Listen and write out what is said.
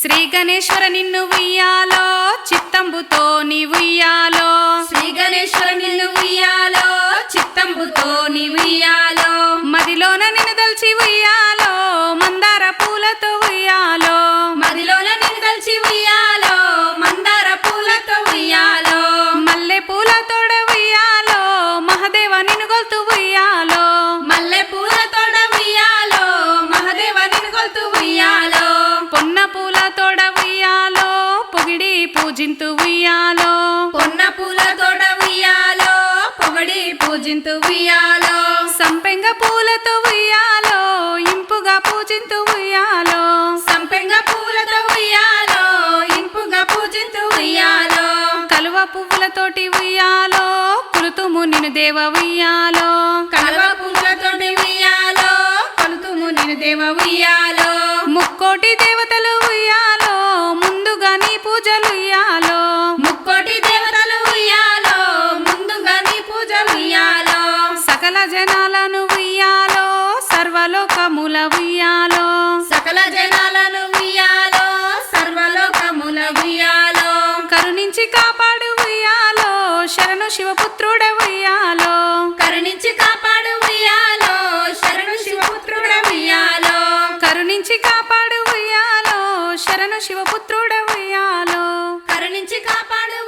శ్రీ గణేశ్వర నిన్ను ఉయ్యాలో చిత్తంబుతో నీ ఉయ్యాలో. శ్రీ గణేశ్వర నిన్ను ఉయ్యాలో చిత్తంబుతో నీ ఉయ్యాలో. మదిలోన నిన్ను దల్చి ఉయ్యాలో. పూజింతు ఉయ్యాలో. పొన్న పూలతోడ ఉయ్యాలో పొగడి పూజింతు ఉయ్యాలో. సంపెంగ పూలతో ఉయ్యాలో ఇంపుగా పూజింతు ఉయ్యాలో. సంపెంగ పూలతో ఉయ్యాలో ఇంపుగా పూజింతు ఉయ్యాలో. కలువ పువ్వులతోటి ఉయ్యాలో కులుతుము నిన్ను దేవ ఉయ్యాలో. కలవ పూలతోటి పూజలు ఉయ్యాలో ముక్కోటి దేవతలు ఉయ్యాలో ముందుగా నీ పూజ ఉయ్యాలో. సకల జనాలను ఉయ్యాలో సర్వలోకముల ఉయ్యాలో. సకల జనాలను ఉయ్యాలో సర్వలోకముల ఉయ్యాలో. కరుణించి కాపాడు ఉయ్యాలో శరణు శివపుత్రుడ ఉయ్యాలో. కరుణించి కాపాడు ఉయ్యాలో శరణు శివపుత్రుడ ఉయ్యాలో. కరుణించి శరణు శివపుత్రుడవయ్యాలో కరుణించి కాపాడు